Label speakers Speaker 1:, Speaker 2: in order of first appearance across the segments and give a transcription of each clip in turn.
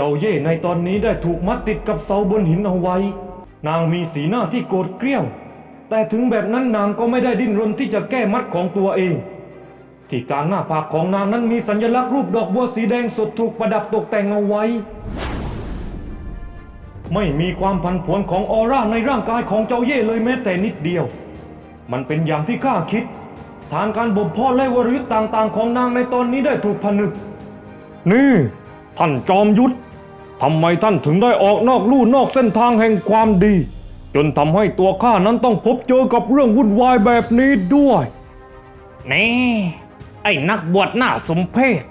Speaker 1: เจ้าเย่ในตอนนี้ได้ถูกมัดติดกับเสาบนหินเอาไว้ นางมีสีหน้าที่โกรธเกรี้ยว แต่ถึงแบบนั้นนางก็ไม่ได้ดิ้นรนที่จะแก้มัดของตัวเอง ที่กลางหน้าผากของนางนั้นมีสัญลักษณ์รูปดอกบัวสีแดงสดถูกประดับตกแต่งเอาไว้ ไม่มีความผันผวนของออร่าในร่างกายของเจ้าเย่เลยแม้แต่นิดเดียว มันเป็นอย่างที่ข้าคิดฐานการบ่มเพาะและวรยุทธ์ต่างๆ ของนางในตอนนี้ได้ถูกผนึก นี่ท่านจอมยุทธ ทำไมท่านถึงได้ออกนอกลู่นอกเส้นทางแห่งความดี จนทำให้ตัวข้านั้นต้องพบเจอกับเรื่องวุ่นวายแบบนี้ด้วย
Speaker 2: นี่ ไอ้นักบวชหน้าสมเพช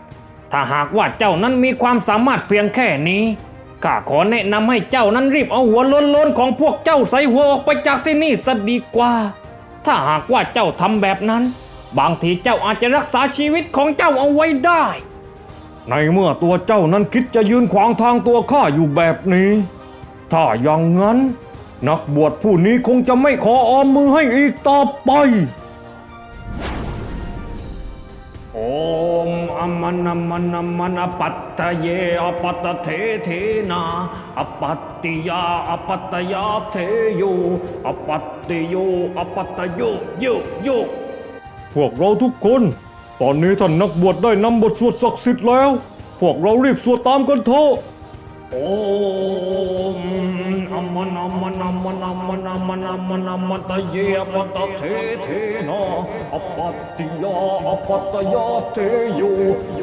Speaker 2: ถ้าหากว่าเจ้านั้นมีความสามารถเพียงแค่นี้ข้าขอแนะนำให้เจ้านั้นรีบเอาหัวล้นๆของพวกเจ้าใส่หัวออกไปจากที่นี่ซะดีกว่า ถ้าหากว่าเจ้าทำแบบนั้น บางทีเจ้าอาจจะรักษาชีวิตของเจ้าเอาไว้ได้
Speaker 1: ในเมื่อตัวเจ้านั้นคิดจะยืนขวางทางตัวข้าอยู่แบบนี้ ถ้าอย่างนั้น นักบวชผู้นี้คงจะไม่ขอออมมือให้อีกต่อไป
Speaker 2: โอมอมันอมันอมันอปัตตเยอปัตตะเทเทนาอปัตติยาอปัตตยาเทโยอปัตติโยอปัตตโยโยโย
Speaker 1: พวกเราทุกคน ตอนนี้ท่านนักบวชได้นำบทสวดศักดิ์สิทธิ์แล้ว พวกเรารีบสวดตามกันเถอะ
Speaker 2: โอมอมันอมันอมันอมันอมันอมันอมันตะเยปัตตะเทเทนาอปัตติยาอปัตตยาเทโย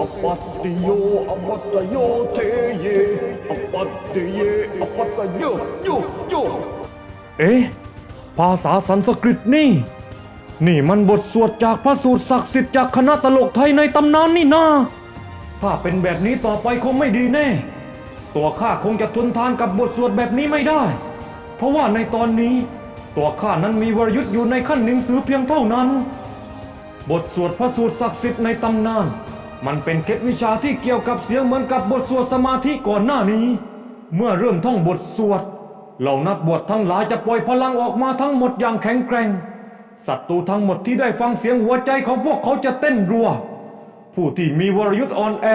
Speaker 2: อปัตติโยอปัตตโยเทเยอปัตติเยอปัตตโยโยโย
Speaker 1: เอ๊ะภาษาสันสกฤตนี่ นี่มันบทสวดจากพระสูตรศักดิ์สิทธิ์จากคณะตลกไทยในตำนานนี่นา ถ้าเป็นแบบนี้ต่อไปคงไม่ดีแน่ ตัวข้าคงจะทนทานกับบทสวดแบบนี้ไม่ได้ เพราะว่าในตอนนี้ ตัวข้านั้นมีวรยุทธ์อยู่ในขั้นหนังสือเพียงเท่านั้น บทสวดพระสูตรศักดิ์สิทธิ์ในตำนาน มันเป็นเคล็ดวิชาที่เกี่ยวกับเสียงเหมือนกับบทสวดสมาธิก่อนหน้านี้ เมื่อเริ่มท่องบทสวดเหล่านักบวชทั้งหลายจะปล่อยพลังออกมาทั้งหมดอย่างแข็งแกร่ง ศัตรูทั้งหมดที่ได้ฟังเสียงหัวใจของพวกเขาจะเต้นรัว ผู้ที่มีวรยุทธ์อ่อนแอ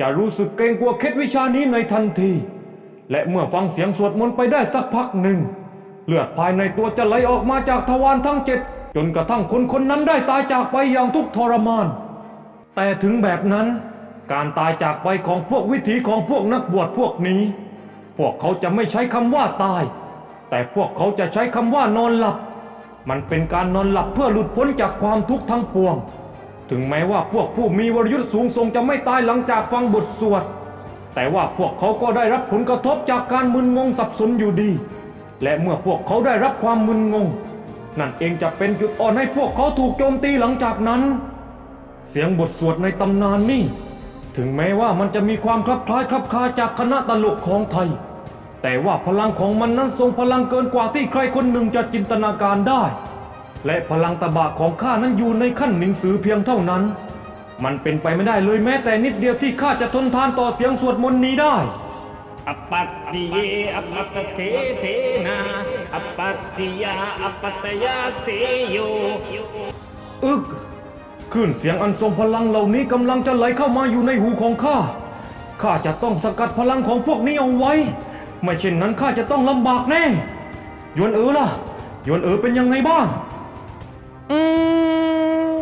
Speaker 1: จะรู้สึกเกรงกลัวเคล็ดวิชานี้ในทันที และเมื่อฟังเสียงสวดมนต์ไปได้สักพักหนึ่ง เลือดภายในตัวจะไหลออกมาจากทวารทั้งเจ็ดจนกระทั่งคนคนนั้นได้ตายจากไปอย่างทุกทรมาน แต่ถึงแบบนั้น การตายจากไปของพวกวิถีของพวกนักบวชพวกนี้ พวกเขาจะไม่ใช้คำว่าตาย แต่พวกเขาจะใช้คำว่านอนหลับ มันเป็นการนอนหลับเพื่อหลุดพ้นจากความทุกข์ทั้งปวง ถึงแม้ว่าพวกผู้มีวรยุทธ์สูงส่งจะไม่ตายหลังจากฟังบทสวด แต่ว่าพวกเขาก็ได้รับผลกระทบจากการมึนงงสับสนอยู่ดี และเมื่อพวกเขาได้รับความมึนงง นั่นเองจะเป็นจุดอ่อนให้พวกเขาถูกโจมตีหลังจากนั้น เสียงบทสวดในตำนานนี่ ถึงแม้ว่ามันจะมีความคลับคล้ายคลับคาจากคณะตลกของไทย แต่ว่าพลังของมันนั้นทรงพลังเกินกว่าที่ใครคนหนึ่งจะจินตนาการได้ และพลังตะบะของข้านั้นอยู่ในขั้นหนังสือเพียงเท่านั้น มันเป็นไปไม่ได้เลยแม้แต่นิดเดียวที่ข้าจะทนทานต่อเสียงสวดมนต์นี้ได้
Speaker 2: อปัตติเยอปัตตเทเทนาอปัตติยาอปัตตยาเทโย
Speaker 1: อึกคลื่นเสียงอันทรงพลังเหล่านี้กำลังจะไหลเข้ามาอยู่ในหูของข้า ข้าจะต้องสกัดพลังของพวกนี้เอาไว้ ไม่เช่นนั้นข้าจะต้องลำบากแน่ยวนเอ๋อล่ะยวนเอ๋อเป็นยังไงบ้าง
Speaker 2: อืม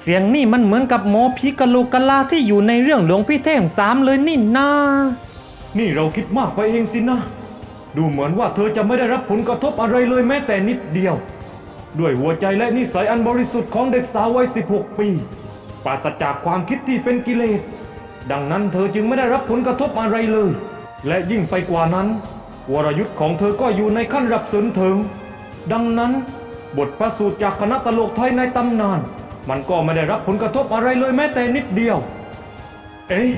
Speaker 2: เสียงนี่มันเหมือนกับหมอผีกะโหลกกะลาที่อยู่ในเรื่องหลวงพี่เท่งสามเลยนี่นา
Speaker 1: นี่เราคิดมากไปเองสินะ ดูเหมือนว่าเธอจะไม่ได้รับผลกระทบอะไรเลยแม้แต่นิดเดียว ด้วยหัวใจและนิสัยอันบริสุทธิ์ของเด็กสาววัย 16 ปี ปราศจากความคิดที่เป็นกิเลส ดังนั้นเธอจึงไม่ได้รับผลกระทบอะไรเลย และยิ่งไปกว่านั้น วรยุทธ์ของเธอก็อยู่ในขั้นรับสริญเถิงดังนั้น บทพระสูตรจากคณะตลกไทยในตำนาน มันก็ไม่ได้รับผลกระทบอะไรเลยแม้แต่นิดเดียว เอ๊ะ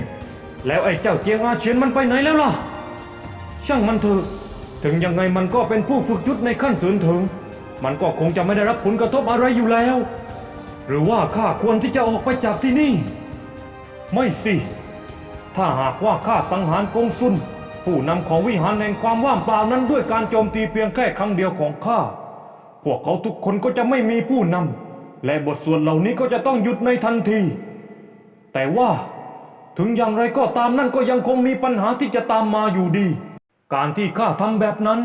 Speaker 1: แล้วไอ้เจ้าเจียงอาเฉียนมันไปไหนแล้วล่ะ ช่างมันเถอะถึงยังไงมันก็เป็นผู้ฝึกยุทธในขั้นสริญถึง มันก็คงจะไม่ได้รับผลกระทบอะไรอยู่แล้ว หรือว่าข้าควรที่จะออกไปจากที่นี่ ไม่สิ ถ้าหากว่าข้าสังหารกงซุน ผู้นำของวิหารแห่งความว่างเปล่านั้นด้วยการโจมตีเพียงแค่ครั้งเดียวของข้า พวกเขาทุกคนก็จะไม่มีผู้นำ และบทสวดเหล่านี้ก็จะต้องหยุดในทันที แต่ว่าถึงอย่างไรก็ตามนั่นก็ยังคงมีปัญหาที่จะตามมาอยู่ดี การที่ข้าทำแบบนั้น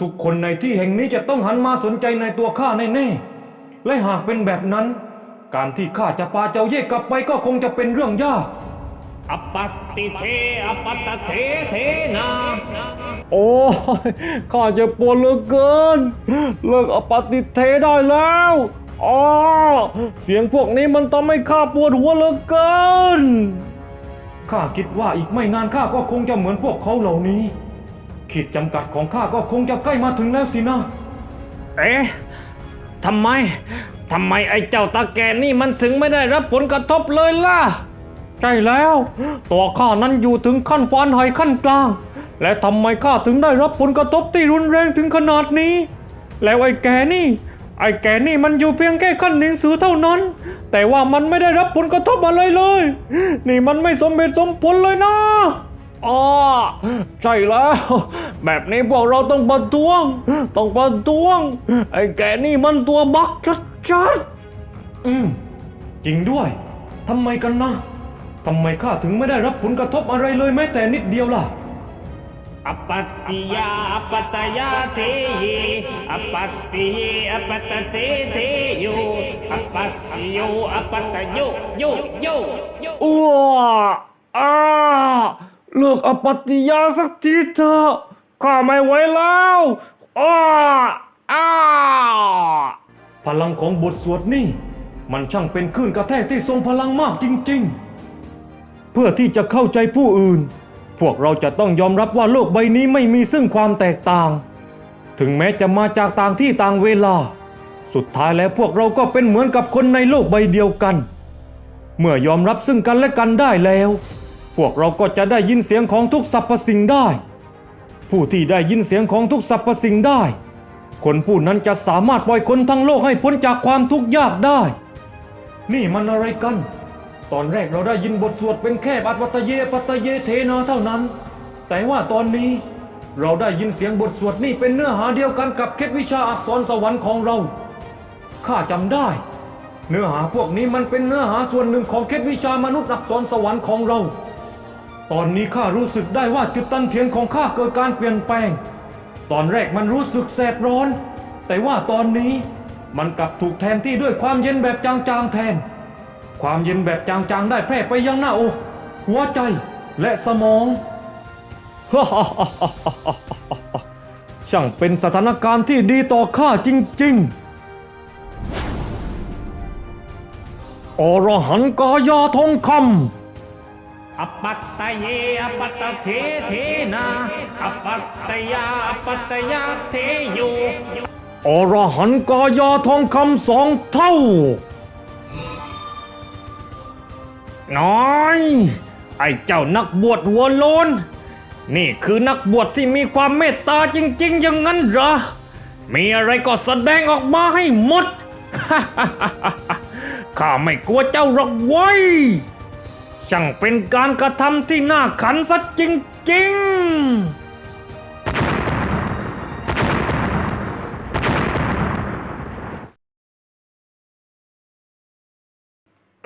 Speaker 1: ทุกๆคนในที่แห่งนี้จะต้องหันมาสนใจในตัวข้าแน่ๆและหากเป็นแบบนั้น การที่ข้าจะพาเจ้าเย่กลับไปก็คงจะเป็นเรื่องยาก
Speaker 2: อปัตติเทอปัตตเทเทนา
Speaker 1: โอ้ยข้าเจะปวดเหลือเกิน เลิกอปฏิเทได้แล้วอ๋อเสียงพวกนี้มันทำให้ข้าปวดหัวเหลือเกินข้าคิดว่าอีกไม่นานข้าก็คงจะเหมือนพวกเขาเหล่านี้ ขีดจำกัดของข้าก็คงจะใกล้มาถึงแล้วสินะ
Speaker 2: เอ๊ะทำไมทำไมไอ้เจ้าตาแกนี่มันถึงไม่ได้รับผลกระทบเลยล่ะ
Speaker 1: ใช่แล้ว ตัวข้านั้นอยู่ถึงขั้นฟันไหขั้นกลาง และทำไมข้าถึงได้รับผลกระทบที่รุนแรงถึงขนาดนี้ แล้วไอ้แกนี่ ไอ้แกนี่มันอยู่เพียงแค่ขั้นหนังสือเท่านั้น แต่ว่ามันไม่ได้รับผลกระทบอะไรเลย นี่มันไม่สมเหตุสมผลเลยนะอ๋อใช่แล้ว แบบนี้พวกเราต้องประท้วง ต้องประท้วง ไอ้แกนี่มันตัวบักชัดๆอืมจริงด้วยทำไมกันนะ ทำไมข้าถึงไม่ได้รับผลกระทบอะไรเลยแม้แต่นิดเดียวล่ะ
Speaker 2: อปัตติยาอปัตตยาเทเยอปัตติเยอปัตตเทเทโยอปัตติโยอปัตตโยโยโยโย
Speaker 1: อ้วอ้าเลิกอปฏิยาสักทีเถอะข้าไม่ไหวแล้วอ้าอ้าพลังของบทสวดนี่ มันช่างเป็นคลื่นกระแทกที่ทรงพลังมากจริงๆเพื่อที่จะเข้าใจผู้อื่น พวกเราจะต้องยอมรับว่าโลกใบนี้ไม่มีซึ่งความแตกต่าง ถึงแม้จะมาจากต่างที่ต่างเวลา สุดท้ายแล้วพวกเราก็เป็นเหมือนกับคนในโลกใบเดียวกัน เมื่อยอมรับซึ่งกันและกันได้แล้ว พวกเราก็จะได้ยินเสียงของทุกสรรพสิ่งได้ ผู้ที่ได้ยินเสียงของทุกสรรพสิ่งได้ คนผู้นั้นจะสามารถปล่อยคนทั้งโลกให้พ้นจากความทุกข์ยากได้ นี่มันอะไรกัน ตอนแรกเราได้ยินบทสวดเป็นแค่อัตวัตเยปัตเยเทนาเท่านั้น แต่ว่าตอนนี้เราได้ยินเสียงบทสวดนี่เป็นเนื้อหาเดียวกันกับเคล็ดวิชาอักษรสวรรค์ของเรา ข้าจำได้ เนื้อหาพวกนี้มันเป็นเนื้อหาส่วนหนึ่งของเคล็ดวิชามนุษย์อักษรสวรรค์ของเรา ตอนนี้ข้ารู้สึกได้ว่าจุดตันเทียนของข้าเกิดการเปลี่ยนแปลง ตอนแรกมันรู้สึกแสบร้อน แต่ว่าตอนนี้มันกลับถูกแทนที่ด้วยความเย็นแบบจางๆแทน ความเย็นแบบจางๆได้แพร่ไปยังหน้าอกหัวใจและสมอง ช่างเป็นสถานการณ์ที่ดีต่อข้าจริงๆ อรหันต์กายาทองคำ
Speaker 2: อปัตตเยอปัตตเทเทนาอปัตตยาอปัตตยาเทโย
Speaker 1: อรหันต์กายาทองคำสองเท่า
Speaker 2: น้อย ไอ้เจ้านักบวชหัวโลน นี่คือนักบวชที่มีความเมตตาจริง ๆ อย่างนั้นเหรอ มีอะไรก็แสดงออกมาให้หมด ข้าไม่กลัวเจ้าหรอกเว้ยช่างเป็นการกระทำที่น่าขันสักจริง ๆ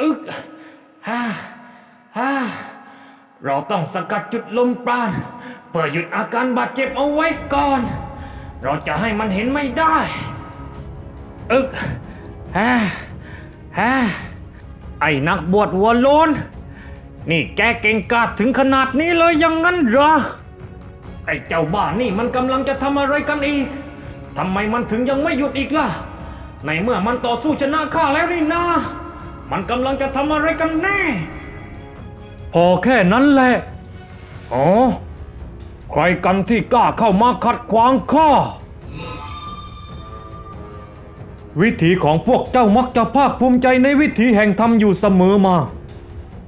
Speaker 2: อึก ฮ่าฮ่าเราต้องสกัดจุดลมปราณเพื่อหยุดอาการบาดเจ็บเอาไว้ก่อน เราจะให้มันเห็นไม่ได้ อึกฮ่าฮ่าไอ้นักบวชหัวโลน นี่แกเก่งกาจถึงขนาดนี้เลยยังงั้นเหรอ ไอ้เจ้าบ้านนี่มันกำลังจะทำอะไรกันอีกทำไมมันถึงยังไม่หยุดอีกล่ะ ในเมื่อมันต่อสู้ชนะข้าแล้วนี่นา มันกำลังจะทำอะไรกันแน่
Speaker 1: พอแค่นั้นแหละ อ๋อ ใครกันที่กล้าเข้ามาขัดขวางข้า วิถีของพวกเจ้ามักจะภาคภูมิใจในวิถีแห่งธรรมอยู่เสมอมา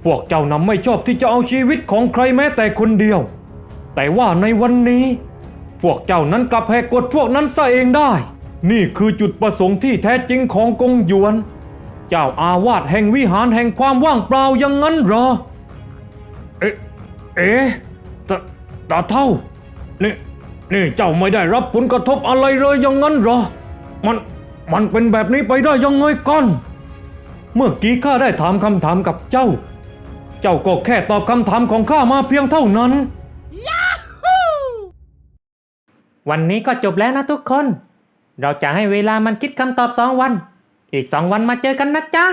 Speaker 1: พวกเจ้านำไม่ชอบที่จะเอาชีวิตของใครแม้แต่คนเดียว แต่ว่าในวันนี้ พวกเจ้านั้นกลับแหกกฎพวกนั้นซะเองได้ นี่คือจุดประสงค์ที่แท้จริงของกงหยวน เจ้าอาวาสแห่งวิหารแห่งความว่างเปล่ายังงั้นเหรอ เอ๊ะเอ๊ะตาตาเท่า นี่นี่เจ้าไม่ได้รับผลกระทบอะไรเลยยังงั้นเหรอ มันมันเป็นแบบนี้ไปได้ยังไงก่อน เมื่อกี้ข้าได้ถามคำถามกับเจ้า เจ้าก็แค่ตอบคำถามของข้ามาเพียงเท่านั้น
Speaker 3: วันนี้ก็จบแล้วนะทุกคน เราจะให้เวลามันคิดคำตอบสองวัน อีกสองวันมาเจอกันนะจ๊ะ